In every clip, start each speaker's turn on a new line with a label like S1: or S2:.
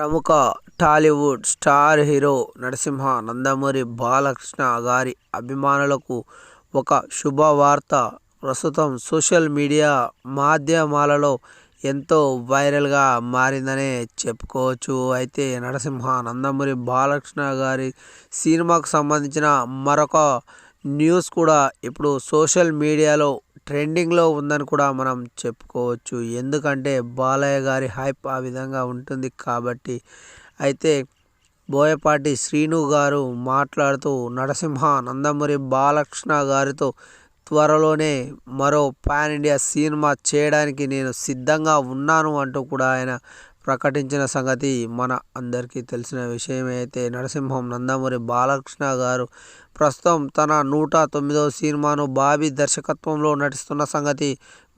S1: ప్రముఖ Tollywood star hero Narasimha Nandamuri Balakrishna గారి అభిమానులకు ఒక శుభవార్త. ప్రస్తుతం సోషల్ మీడియా మాధ్యమాలలో ఎంతో వైరల్గా మారిందనే చెప్పుకోవచ్చు. అయితే నరసింహ నందమూరి బాలకృష్ణ గారి సినిమాకు సంబంధించిన మరొక న్యూస్ కూడా ఇప్పుడు సోషల్ మీడియాలో ట్రెండింగ్లో ఉందని కూడా మనం చెప్పుకోవచ్చు. ఎందుకంటే బాలయ్య గారి హైప్ ఆ విధంగా ఉంటుంది కాబట్టి. అయితే బోయపాటి శ్రీను గారు మాట్లాడుతూ నరసింహ నందమూరి బాలకృష్ణ గారితో త్వరలోనే మరో పాన్ ఇండియా సినిమా చేయడానికి నేను సిద్ధంగా ఉన్నాను అంటూ కూడా ఆయన ప్రకటించిన సంగతి మన అందరికీ తెలిసిన విషయమే. అయితే నరసింహం నందమూరి బాలకృష్ణ గారు ప్రస్తుతం తన నూట తొమ్మిదవ సినిమాను బాబీ దర్శకత్వంలో నటిస్తున్న సంగతి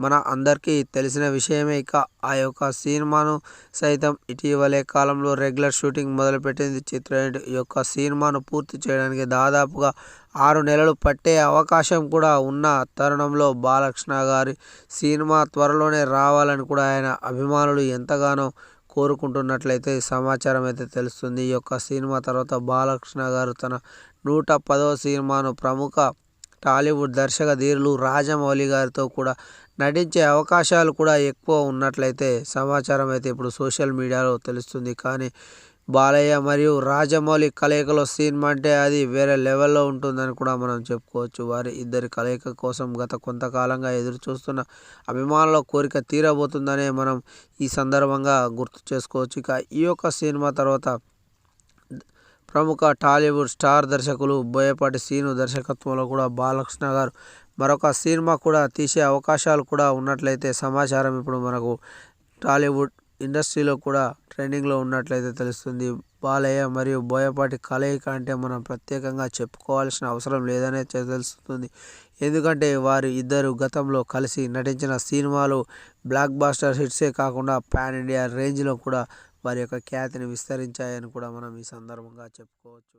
S1: మన అందరికీ తెలిసిన విషయమే. ఇక ఆ యొక్క సినిమాను సైతం ఇటీవలే కాలంలో రెగ్యులర్ షూటింగ్ మొదలుపెట్టింది. చిత్ర యొక్క సినిమాను పూర్తి చేయడానికి దాదాపుగా ఆరు నెలలు పట్టే అవకాశం కూడా ఉన్న తరుణంలో బాలకృష్ణ గారి సినిమా త్వరలోనే రావాలని కూడా ఆయన అభిమానులు ఎంతగానో కోరుకుంటున్నట్లయితే సమాచారం అయితే తెలుస్తుంది. ఈ యొక్క సినిమా తర్వాత బాలకృష్ణ గారు తన నూట పదవ సినిమాను ప్రముఖ టాలీవుడ్ దర్శక ధీరులు రాజమౌళి గారితో కూడా నటించే అవకాశాలు కూడా ఎక్కువ ఉన్నట్లయితే సమాచారం అయితే ఇప్పుడు సోషల్ మీడియాలో తెలుస్తుంది. కానీ బాలయ్య మరియు రాజమౌళి కలయికలో సినిమా అంటే అది వేరే లెవెల్లో ఉంటుందని కూడా మనం చెప్పుకోవచ్చు. వారి ఇద్దరి కలయిక కోసం గత కొంతకాలంగా ఎదురు చూస్తున్న అభిమానుల కోరిక తీరబోతుందనే మనం ఈ సందర్భంగా గుర్తు చేసుకోవచ్చు. ఇక ఈ యొక్క సినిమా తర్వాత ప్రముఖ టాలీవుడ్ స్టార్ దర్శకులు బోయపాటి సీను దర్శకత్వంలో కూడా బాలకృష్ణ గారు మరొక సినిమా కూడా తీసే అవకాశాలు కూడా ఉన్నట్లయితే సమాచారం ఇప్పుడు మనకు టాలీవుడ్ ఇండస్ట్రీలో కూడా ట్రెండింగ్లో ఉన్నట్లయితే తెలుస్తుంది. బాలయ్య మరియు బోయపాటి కలయిక అంటే మనం ప్రత్యేకంగా చెప్పుకోవాల్సిన అవసరం లేదనే తెలుస్తుంది. ఎందుకంటే వారు ఇద్దరు గతంలో కలిసి నటించిన సినిమాలు బ్లాక్ బాస్టర్ హిట్సే కాకుండా పాన్ ఇండియా రేంజ్లో కూడా వారి యొక్క ఖ్యాతిని విస్తరించాయని కూడా మనం ఈ సందర్భంగా చెప్పుకోవచ్చు.